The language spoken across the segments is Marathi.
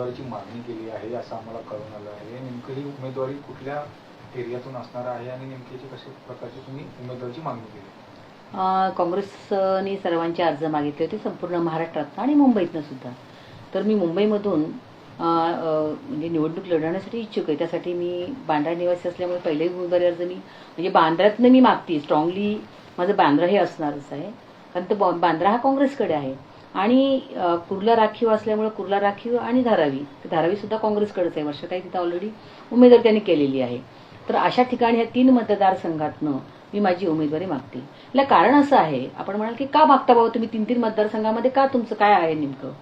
उमेदवारीची मागणी केली आहे असं आम्हाला कळून आलं आहे. नेमकं ही उमेदवारी कुठल्या एरियातून असणार आहे आणि नेमकी कशा प्रकारची तुम्ही उमेदवारीची मागणी केली? अं, काँग्रेसने सर्वांचे अर्ज मागितले होते संपूर्ण महाराष्ट्रात आणि मुंबईतनं सुद्धा. तर मी मुंबईमधून म्हणजे निवडणूक लढवण्यासाठी इच्छुक आहे. त्यासाठी मी बांद्रा निवासी असल्यामुळे पहिलेही उमेदवारी अर्ज मी म्हणजे बांद्र्यातनं मी मागते स्ट्रॉंगली माझं बांद्रा हे असणारच आहे. कारण तो बांद्रा हा काँग्रेसकडे आहे. आणि कुर्ला राखीव असल्यामुळे कुर्ला राखीव आणि धारावी. धारावी सुद्धा काँग्रेसकडेच आहे. वर्षाताई तिथं ऑलरेडी उमेदवारी त्यांनी केलेली आहे. तर अशा ठिकाणी ह्या तीन मतदारसंघातनं मी माझी उमेदवारी मागते. याला कारण असं आहे आपण म्हणाल की का मागता बाबा तुम्ही तीन तीन मतदारसंघामध्ये का तुमचं काय आहे नेमकं?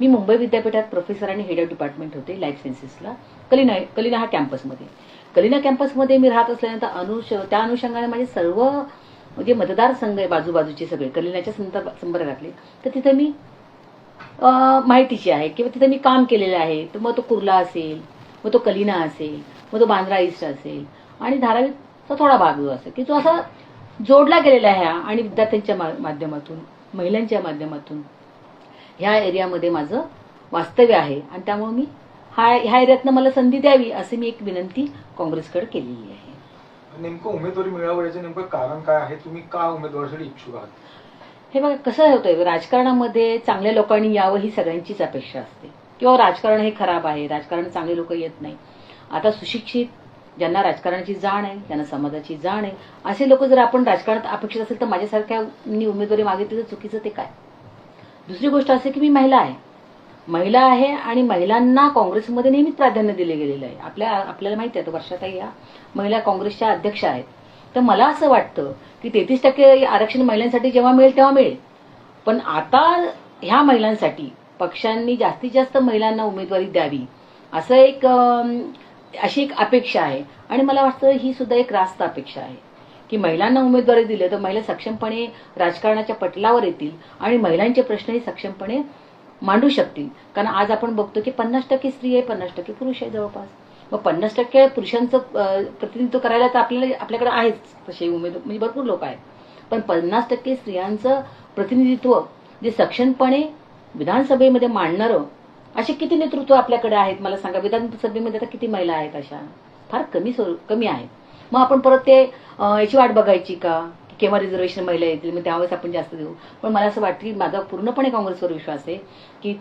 मी मुंबई विद्यापीठात प्रोफेसर आणि हेड ऑफ डिपार्टमेंट होते लाईफ सायन्सेसला कलिना कलिना हा कॅम्पसमध्ये कलिना कॅम्पसमध्ये मी राहत असल्यानंतर अनुष त्या अनुषंगाने माझे सर्व म्हणजे मतदारसंघ आहे बाजूबाजूचे सगळे कलिनाच्या संदर्भ घातले तर तिथं मी माहितीची आहे किंवा तिथं मी काम केलेलं आहे. तर मग तो कुर्ला असेल मग तो कलिना असेल मग तो बांद्रा ईस्ट असेल आणि धारावीचा थोडा भाग जो असेल. की जो असा जोडला गेलेला आहे आणि विद्यार्थ्यांच्या मा- माध्यमातून महिलांच्या माध्यमातून. ह्या एरियामध्ये माझं वास्तव्य आहे आणि त्यामुळे मी हा ह्या एरियातनं मला संधी द्यावी अशी मी एक विनंती काँग्रेसकडे केलेली आहे. नेमकं उमेदवारी मिळावण्याचं नेमकं कारण काय आहे? तुम्ही का उमेदवारीसाठी इच्छुक आहात? हे बघा कसं होतंय? राजकारणामध्ये चांगल्या लोकांनी यावं ही सगळ्यांचीच अपेक्षा असते. किंवा राजकारण हे खराब आहे राजकारण चांगले लोक येत नाही. आता सुशिक्षित ज्यांना राजकारणाची जाण आहे ज्यांना समाजाची जाण आहे असे लोक जर आपण राजकारणात अपेक्षित असेल तर माझ्यासारख्या उमेदवारी मागितली तर चुकीचं ते काय? दुसरी गोष्ट असे की मी महिला आहे. महिला आहे आणि महिलांना काँग्रेसमध्ये नेहमीच प्राधान्य दिले गेलेलं आहे. आपल्या आपल्याला माहिती आहे आता वर्षाताई या महिला काँग्रेसच्या अध्यक्ष आहेत. तर मला असं वाटतं की तेहतीस टक्के आरक्षण महिलांसाठी जेव्हा मिळेल तेव्हा मिळेल. पण आता ह्या महिलांसाठी पक्षांनी जास्तीत जास्त महिलांना उमेदवारी द्यावी असं एक अशी एक अपेक्षा आहे. आणि मला वाटतं ही सुद्धा एक रास्त अपेक्षा आहे. की महिलांना उमेदवारी दिली तर महिला सक्षमपणे राजकारणाच्या पटलावर येतील आणि महिलांचे प्रश्नही सक्षमपणे मांडू शकतील. कारण आज आपण बघतो की पन्नास टक्के स्त्री आहे पन्नास टक्के पुरुष आहे जवळपास. मग पन्नास टक्के पुरुषांचं प्रतिनिधित्व करायला तर आपल्याला आपल्याकडे आहेच तसे उमेदवार म्हणजे भरपूर लोक आहेत. पण पन्नास टक्के स्त्रियांचं प्रतिनिधित्व जे सक्षमपणे विधानसभेमध्ये मांडणारं असे किती नेतृत्व आपल्याकडे आहेत? मला सांगा विधानसभेमध्ये आता किती महिला आहेत अशा? फार कमी स्वरूप कमी आहेत. मग आपण परत ते याची वाट बघायची का? केव्हा रिझर्वेशन महिला येतील मग त्यावेळेस आपण जास्त देऊ. पण मला असं वाटतं की माझा पूर्णपणे काँग्रेसवर विश्वास आहे की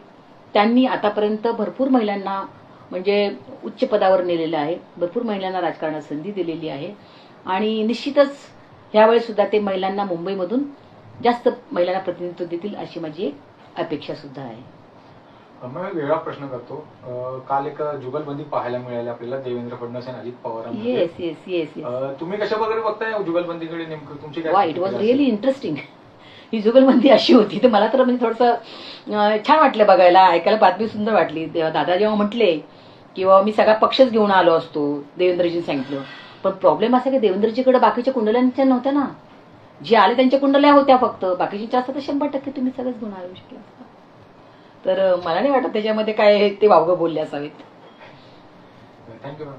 त्यांनी आतापर्यंत भरपूर महिलांना म्हणजे उच्च पदावर नेलेलं आहे. भरपूर महिलांना राजकारणात संधी दिलेली आहे. आणि निश्चितच ह्यावेळेस सुद्धा ते महिलांना मुंबईमधून जास्त महिलांना प्रतिनिधित्व देतील अशी माझी एक अपेक्षा सुद्धा आहे. मग मी वेगळा प्रश्न करतो. अं, काल एक जुगलबंदी पाहायला मिळाली आपल्याला देवेंद्र फडणवीस आणि अजित पवारांमध्ये येस येस येस येस अं, तुम्ही कशा प्रकारे बघताय जुगलबंदीकडे नेमकं? तुमची काय वा इट वॉज प्रतिक्रिया रिअली इंटरेस्टिंग ही जुगलबंदी अशी होती तर मला तर म्हणजे थोडंसं अं, छान वाटलं बघायला ऐकायला बातमी सुंदर वाटली. तेव्हा दादा जेव्हा म्हटले किंवा मी सगळा पक्षच घेऊन आलो असतो देवेंद्रजी सांगितलं. पण प्रॉब्लेम असा की देवेंद्रजीकडे बाकीच्या कुंडल्यांच्या नव्हत्या ना. जे आले त्यांच्या कुंडल्या होत्या फक्त. बाकीच्या असतात तर शंभर टक्के तुम्ही सगळंच घेऊन आलो. शकला असता तर मला नाही वाटत त्याच्यामध्ये काय ते वावगं बोलले असावेत. Thank you ma'am